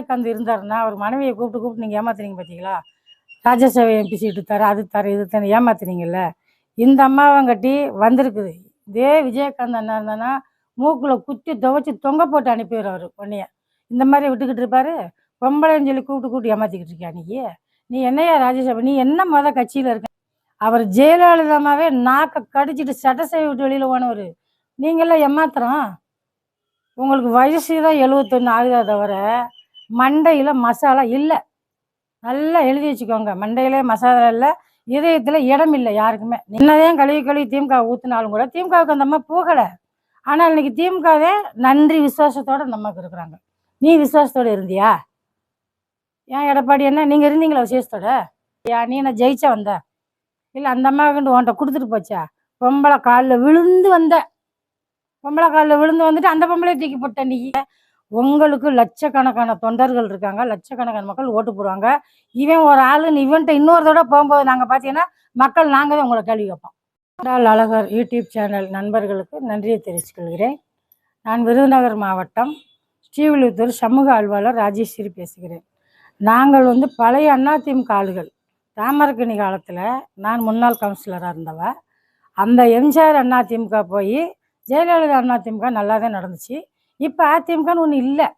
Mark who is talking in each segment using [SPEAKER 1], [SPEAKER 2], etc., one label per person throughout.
[SPEAKER 1] விஜயகாந்த் இருந்தாருன்னா அவர் மனைவியை கூப்பிட்டு கூப்பிட்டு நீங்கள் ஏமாத்துறீங்க பார்த்தீங்களா ராஜ்யசபா எம்பி சீட்டு தர அது தர இது தர ஏமாத்துறீங்கல்ல இந்த அம்மாவை கட்டி வந்திருக்குது. இதே விஜயகாந்த் அண்ணா இருந்தானா மூக்கில் குத்தி துவைச்சி தொங்க போட்டு அனுப்பிடுறாரு பொண்ணைய இந்த மாதிரி விட்டுக்கிட்டு இருப்பாரு. பொம்பளைன்னு சொல்லி கூப்பிட்டு கூப்பிட்டு ஏமாத்திக்கிட்டு இருக்கியா நீ? நீ என்னையா ராஜ்யசபா? நீ என்ன மொதல் கட்சியில் இருக்க? அவர் ஜெயலலிதாமாவே நாக்கை கடிச்சிட்டு சட்டசபை விட்டு வெளியில் போனவர். நீங்களாம் ஏமாத்துறோம். உங்களுக்கு வயசு தான் எழுபத்தொன்று ஆகுதா தவிர மண்டையில் மசாலா இல்லை. நல்லா எழுதி வச்சுக்கோங்க. மண்டையிலே மசாலா இல்லை இதயத்தில் இடம் இல்லை யாருக்குமே. என்னதான் கழுவி கழுவி திமுக ஊற்றினாலும் கூட திமுகவுக்கு அந்த அம்மா போகலை. ஆனால் இன்னைக்கு திமுகவே நன்றி விசுவாசத்தோட அந்த அம்மாவுக்கு இருக்கிறாங்க. நீ விசுவாசத்தோடு இருந்தியா? ஏன் எடப்பாடி என்ன நீங்கள் இருந்தீங்களா விசேஷத்தோட யா நீ என்ன ஜெயிச்சா வந்த? இல்லை அந்த அம்மாவுக்கு உன்கிட்ட கொடுத்துட்டு போச்சா? பொம்பளை காலில் விழுந்து வந்த. பொம்பளை காலில் விழுந்து வந்துட்டு அந்த பொம்பளையை தூக்கி போட்ட நீ. உங்களுக்கு லட்சக்கணக்கான தொண்டர்கள் இருக்காங்க. லட்சக்கணக்கான மக்கள் ஓட்டு போடுவாங்க. இவன் ஒரு ஆளுன்னு இவன்ட்ட இன்னொரு தடவை போகும்போது நாங்கள் பார்த்தீங்கன்னா மக்கள் நாங்கள் தான் உங்களை கேள்வி கேட்போம். ஆண்டாள் அழகர் யூடியூப் சேனல் நண்பர்களுக்கு நன்றியை தெரிவித்துக்கொள்கிறேன் நான் விருதுநகர் மாவட்டம் ஸ்ரீவில்லிபுத்தூர் சமூக ஆழ்வாளர் ராஜேஸ்வரி பேசுகிறேன். நாங்கள் வந்து பழைய அதிமுக ஆளுகள். தாமரக்கணி காலத்தில் நான் முன்னாள் கவுன்சிலராக இருந்தவ அந்த எம்ஜிஆர் அதிமுக போய் ஜெயலலிதா அதிமுக நல்லா தான் நடந்துச்சு. இப்போ அதிமுகன்னு ஒன்று இல்லை.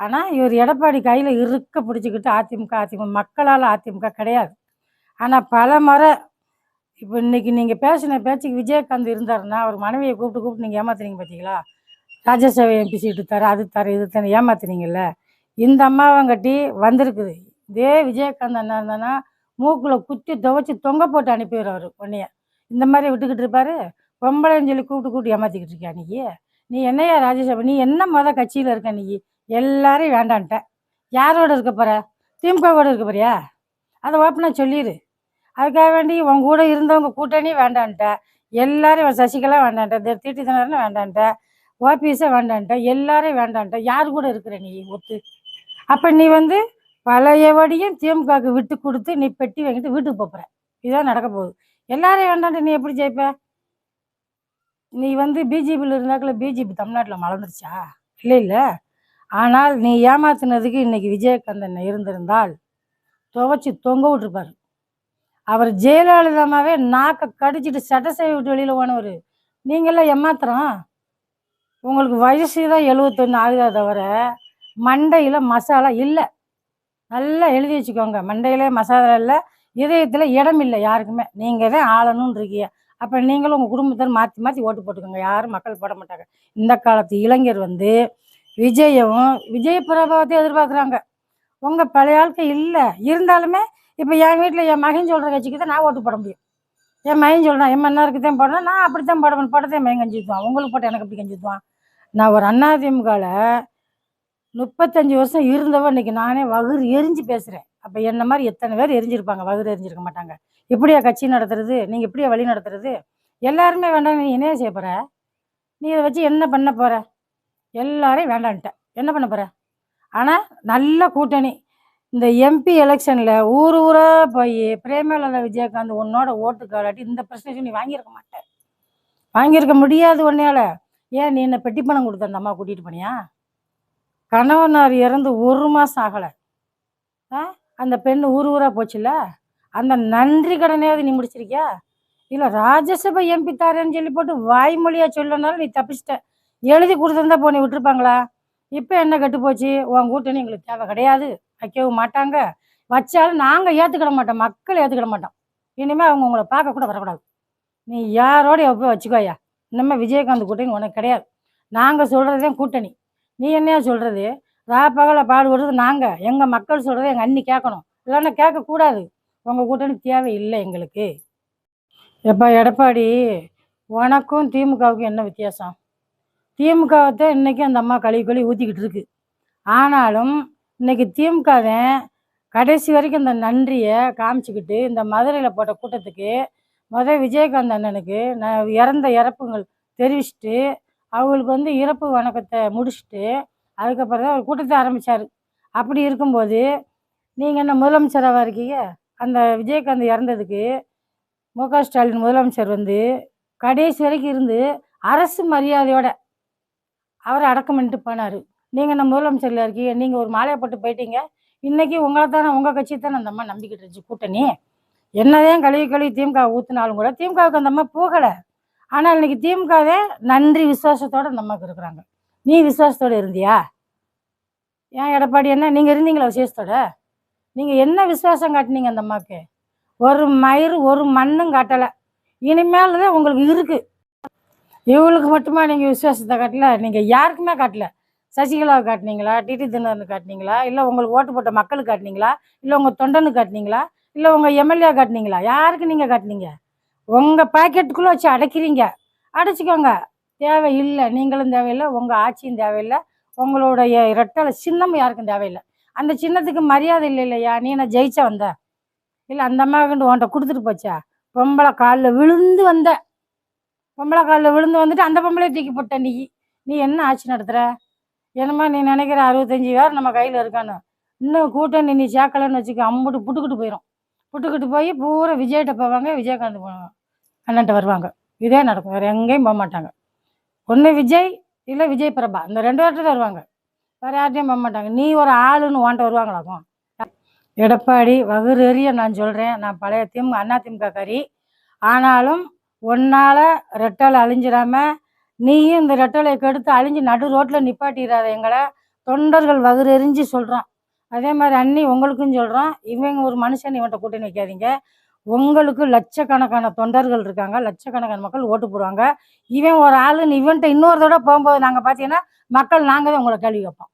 [SPEAKER 1] ஆனால் இவர் எடப்பாடி கையில் இருக்க பிடிச்சிக்கிட்டு அதிமுக அதிமுக மக்களால் அதிமுக கிடையாது. ஆனால் பல முறை இப்போ இன்னைக்கு நீங்கள் பேசின பேச்சுக்கு விஜயகாந்த் இருந்தாருன்னா அவர் மனைவியை கூப்பிட்டு கூப்பிட்டு நீங்கள் ஏமாத்துறீங்க பார்த்தீங்களா ராஜ்யசபா எம்பி சீட்டு தர அது தர இது தர ஏமாத்துறீங்கல்ல இந்த அம்மாவை கட்டி வந்திருக்குது. இதே விஜயகாந்த் அண்ணா இருந்தானா மூக்கில் குத்தி துவைச்சி தொங்க போட்டு அனுப்பிடுறாரு பொண்ணைய இந்த மாதிரி விட்டுக்கிட்டு இருப்பாரு. பொம்பளைன்னு சொல்லி கூப்பிட்டு கூப்பிட்டு ஏமாத்திக்கிட்டு இருக்கேன் அன்னைக்கு நீ என்னையா ராஜ்யசபா நீ என்ன மொதல் கட்சியில் இருக்க நீ? எல்லாரையும் வேண்டான்ட்ட. யாரோட இருக்க போற? திமுகவோட இருக்க போறியா? அதை ஓப்பனாக சொல்லிடு அதுக்காக வேண்டி உன் கூட இருந்தவங்க கூட்டணி வேண்டான்ட்ட. எல்லாரும் சசிகலா வேண்டான்ட்ட. தீட்டி தினகரன் வேண்டான்ட்ட. ஓபிஎஸ்ஸை வேண்டான்ட்ட. எல்லாரையும் வேண்டான்ட்ட. யார் கூட இருக்கிற நீ? ஒத்து. அப்போ நீ வந்து பழையபடியும் திமுகவுக்கு விட்டு கொடுத்து நீ பெட்டி வாங்கிட்டு வீட்டுக்கு போகிற இதுதான் நடக்க போகுது. எல்லாரையும் வேண்டான்ட்டு. நீ எப்படி ஜெயிப்ப? நீ வந்து பிஜேபியில் இருந்தாக்குள்ள பிஜேபி தமிழ்நாட்டில் மலர்ந்துருச்சா? இல்லை இல்லை. ஆனால் நீ ஏமாத்தினதுக்கு இன்னைக்கு விஜயகாந்தன் இருந்திருந்தால் துவைச்சி தொங்க விட்டுருப்பார். அவர் ஜெயலலிதாமாவே நாக்கை கடிச்சிட்டு சட்டசபை விட்டு வெளியில் போனவர். நீங்களாம் ஏமாத்துறோம் உங்களுக்கு வயசு தான் எழுபத்தொன்று ஆகுதா தவிர மண்டையில் மசாலா இல்லை. நல்லா எழுதி வச்சுக்கோங்க. மண்டையிலே மசாலா இல்லை இதயத்தில் இடம் இல்லை யாருக்குமே. நீங்கள் தான் ஆளணும்னு இருக்கீங்க. அப்போ நீங்களும் உங்கள் குடும்பத்தை மாற்றி மாற்றி ஓட்டு போட்டுக்கோங்க. யாரும் மக்கள் போட மாட்டாங்க. இந்த காலத்து இளைஞர் வந்து விஜயவும் விஜய் பிரபாவத்தை எதிர்பார்க்குறாங்க. உங்கள் பழைய ஆட்கள் இல்லை. இருந்தாலுமே இப்போ என் வீட்டில் என் மகன் சொல்கிற கட்சிக்கு தான் நான் ஓட்டு போட முடியும். என் மகன் சொல்கிறான் என் மன்னருக்கு தான் போடணும். நான் அப்படி தான் போடணும் போட்டதே மகன் கஞ்சித்துவான் உங்களுக்கு போட்டு எனக்கு அப்படி கஞ்சித்துவான் நான் ஒரு அண்ணாதிமுகவில் முப்பத்தஞ்சு வருஷம் இருந்தவன் இன்னைக்கு நானே வகுறு எரிஞ்சு பேசுகிறேன் அப்போ என்ன மாதிரி எத்தனை பேர் எரிஞ்சிருப்பாங்க? வகுறு எரிஞ்சிருக்க மாட்டாங்க. இப்படியா கட்சி நடத்துறது? நீங்கள் இப்படியா வழி நடத்துறது? எல்லாருமே வேண்டாம் நீ என்ன செய்ய போகிற நீ இதை வச்சு என்ன பண்ண போகிற எல்லாரையும் வேண்டான்ட்ட. என்ன பண்ண போகிற ஆனால் நல்ல கூட்டணி. இந்த எம்பி எலெக்ஷனில் ஊர் ஊராக போய் பிரேமலதா விஜயகாந்த் உன்னோட ஓட்டு காலாட்டி இந்த பிரச்சனை நீ வாங்கியிருக்க மாட்டேன் வாங்கியிருக்க முடியாது உன்னையால. ஏன் நீ என்ன பெட்டி பணம் கொடுத்த அந்த அம்மா கூட்டிகிட்டு போனியா? கணவனார் இறந்து ஒரு மாதம் ஆகலை. ஆ? அந்த பெண் ஊர் ஊராக போச்சுல்ல? அந்த நன்றி கடனையாவது நீ முடிச்சிருக்கியா? இல்லை ராஜ்யசபா எம்பி தாரேன்னு சொல்லி போட்டு வாய்மொழியாக சொல்லனாலும் நீ தப்பிச்சிட்ட. எழுதி கொடுத்துருந்தா போனி விட்டுருப்பாங்களா? இப்போ என்ன கெட்டு போச்சு? உன் கூட்டணி எங்களுக்கு தேவை கிடையாது. வைக்கவும் மாட்டாங்க. வச்சாலும் நாங்கள் ஏற்றுக்கிட மாட்டோம். மக்கள் ஏற்றுக்கிட மாட்டோம். இனிமேல் அவங்க உங்களை பார்க்க கூட வரக்கூடாது. நீ யாரோட போய் வச்சுக்கோயா? இனிமேல் விஜயகாந்த் கூட்டணி உனக்கு கிடையாது. நாங்கள் சொல்கிறது தான் கூட்டணி. நீ என்னையா சொல்கிறது ராப்பகலை பாடுபடுறது நாங்கள் எங்கள் மக்கள் சொல்கிறத எங்கள் அண்ணி கேட்கணும். இல்லைன்னா கேட்கக்கூடாது. உங்கள் கூட்டணி இல்லை எங்களுக்கு. எப்பா எடப்பாடி உனக்கும் திமுகவுக்கும் என்ன வித்தியாசம்? திமுகவை இன்றைக்கும் அந்த அம்மா கழுவி கழுவி ஊற்றிக்கிட்டு இருக்கு. ஆனாலும் இன்றைக்கி திமுக கடைசி வரைக்கும் இந்த நன்றியை காமிச்சிக்கிட்டு இந்த மதுரையில் போட்ட கூட்டத்துக்கு முதல் விஜயகாந்த் அண்ணனுக்கு நான் இறந்த இறப்புங்கள் தெரிவிச்சுட்டு அவங்களுக்கு வந்து இறப்பு வணக்கத்தை முடிச்சுட்டு அதுக்கப்புறம் தான் கூட்டத்தை ஆரம்பித்தார் அப்படி இருக்கும்போது நீங்கள் என்ன முதலமைச்சராக இருக்கீங்க? அந்த விஜயகாந்த் இறந்ததுக்கு மு க ஸ்டாலின் முதலமைச்சர் வந்து கடைசி வரைக்கும் இருந்து அரசு மரியாதையோட அவரை அடக்கம் பண்ணிட்டு போனார். நீங்கள் நம்ம முதலமைச்சரில் இருக்கீங்க? நீங்கள் ஒரு மாலையை போட்டு போயிட்டீங்க. இன்னைக்கு உங்களை தானே உங்கள் கட்சி தானே அந்த அம்மா நம்பிக்கிட்டு இருந்துச்சு கூட்டணி. என்னதான் கழுவி கழுவி திமுக ஊற்றினாலும் கூட திமுகவுக்கு அந்த அம்மா போகலை. ஆனால் இன்னைக்கு திமுகவே நன்றி விசுவாசத்தோடு அந்த அம்மாவுக்கு இருக்கிறாங்க. நீ விசுவாசத்தோட இருந்தியா? ஏன் எடப்பாடி என்ன? நீங்கள் இருந்தீங்களா விசேஷத்தோட நீங்கள் என்ன விசுவாசம் காட்டினீங்க அந்த அம்மாவுக்கு? ஒரு மயிறு ஒரு மண்ணும் காட்டலை. இனிமேல் தான் உங்களுக்கு இருக்கு. இவங்களுக்கு மட்டுமா நீங்கள் விசுவாசத்தை காட்டல? நீங்கள் யாருக்குமே காட்டல. சசிகலாவை காட்டினீங்களா? டிடி தினகரன் காட்டினீங்களா? இல்லை உங்களுக்கு ஓட்டு போட்ட மக்களுக்கு காட்டினீங்களா? இல்லை உங்கள் தொண்டனு காட்டினீங்களா? இல்லை உங்கள் எம்எல்ஏ காட்டினீங்களா? யாருக்கு நீங்கள் காட்டினீங்க? உங்கள் பாக்கெட்டுக்குள்ளே வச்சு அடைக்கிறீங்க. அடைச்சிக்கோங்க. தேவையில்லை நீங்களும் தேவையில்லை உங்கள் ஆட்சியும் தேவையில்லை உங்களுடைய ரெட்டலை சின்னம் யாருக்கும் தேவையில்லை. அந்த சின்னத்துக்கு மரியாதை இல்லை இல்லையா? நீ நான் ஜெயிச்ச வந்த? இல்லை அந்த அம்மாவுக்கு உன்கிட்ட கொடுத்துட்டு போச்சா? பொம்பளை காலில் விழுந்து வந்த. பொம்பளை காலில் விழுந்து வந்துட்டு அந்த பொம்பளையை தூக்கி போட்ட நீ. நீ என்ன ஆட்சி நடத்துகிற என்னம்மா நீ நினைக்கிற அறுபத்தஞ்சி பேர் நம்ம கையில் இருக்கான்னு? இன்னும் கூட்டணி நீ சேர்க்கலன்னு வச்சுக்க அம்புட்டு புட்டுக்கிட்டு போயிடும் புட்டுக்கிட்டு போய் பூரா விஜய்கிட்ட போவாங்க விஜயகாந்த் போவாங்க அண்ணன்ட்ட வருவாங்க. இதே நடக்கும் வேறு எங்கேயும் போக மாட்டாங்க. ஒன்று விஜய் இல்லை விஜய் பிரபா. இந்த ரெண்டு பேர்கிட்ட தான் வருவாங்க. வேறு யார்ட்டையும் போக மாட்டாங்க. நீ ஒரு ஆளுன்னு உன்ட்ட வருவாங்களாக்கும் எடப்பாடி வகுறு எறிய நான் சொல்கிறேன் நான் பழைய திமுக அண்ணா திமுக கறி. ஆனாலும் ஒன்னால் ரெட்டலை அழிஞ்சிடாம நீயும் இந்த ரெட்டலை கெடுத்து அழிஞ்சு நடு ரோட்டில் நிப்பாட்டிடாத எங்களை தொண்டர்கள் வகுறு எரிஞ்சு சொல்கிறோம் அதே மாதிரி அண்ணி உங்களுக்கும் சொல்கிறோம் இவங்க ஒரு மனுஷன் இவன்கிட்ட கூட்டணி வைக்காதீங்க. உங்களுக்கு லட்சக்கணக்கான தொண்டர்கள் இருக்காங்க. லட்சக்கணக்கான மக்கள் ஓட்டு போடுவாங்க. இவன் ஒரு ஆளுன்னு இவன்ட்ட இன்னொரு தடவை போகும்போது நாங்கள் பார்த்தீங்கன்னா மக்கள் நாங்கள் தான் உங்களை கேள்வி கேட்போம்.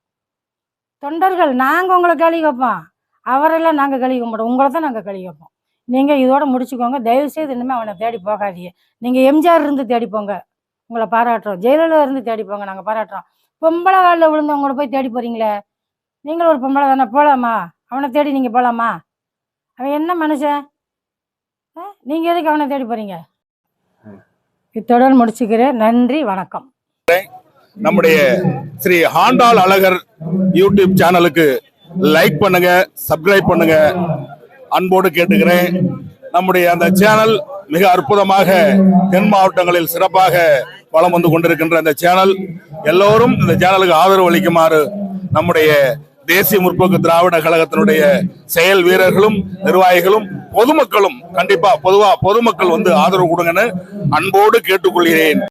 [SPEAKER 1] தொண்டர்கள் நாங்கள் உங்களை கேள்வி கேட்போம். அவரெல்லாம் நாங்கள் கேள்வி கேட்க மாட்டோம். உங்களை தான் நாங்கள் கேள்வி கேட்போம். நீங்கள் இதோட முடிச்சுக்கோங்க. தயவு செய்து இனிமேல் அவனை தேடி போகாதீங்க. நீங்கள் எம்ஜிஆர் இருந்து தேடி போங்க. உங்களை பாராட்டுறோம். ஜெயலலிதா இருந்து தேடி போங்க. நாங்கள் பாராட்டுறோம். பொம்பளை காலில் விழுந்தவங்கள போய் தேடி போகிறீங்களே நீங்களும் ஒரு பொம்பளை தானே. போகலாமா அவனை தேடி நீங்கள் போகலாமா அவன் என்ன மனுஷன்? நீங்கள் எதுக்கு அவனை தேடி போகிறீங்க இத்துடன் முடிச்சுக்கிறேன். நன்றி வணக்கம்.
[SPEAKER 2] நம்முடைய ஸ்ரீ ஹாண்டால் அழகர் யூடியூப் சேனலுக்கு லைக் பண்ணுங்க சப்ஸ்கிரைப் பண்ணுங்க. அன்போடு கேட்டுக்கிறேன். நம்முடைய அந்த சேனல் மிக அற்புதமாக தென் மாவட்டங்களில் சிறப்பாக வலம் வந்து கொண்டிருக்கின்ற அந்த சேனல். எல்லோரும் இந்த சேனலுக்கு ஆதரவு அளிக்குமாறு நம்முடைய தேசிய முற்போக்கு திராவிட கழகத்தினுடைய செயல் வீரர்களும் நிர்வாகிகளும் பொதுமக்களும் கண்டிப்பா பொதுவா பொதுமக்கள் வந்து ஆதரவு கொடுங்கன்னு அன்போடு கேட்டுக்கொள்கிறேன்.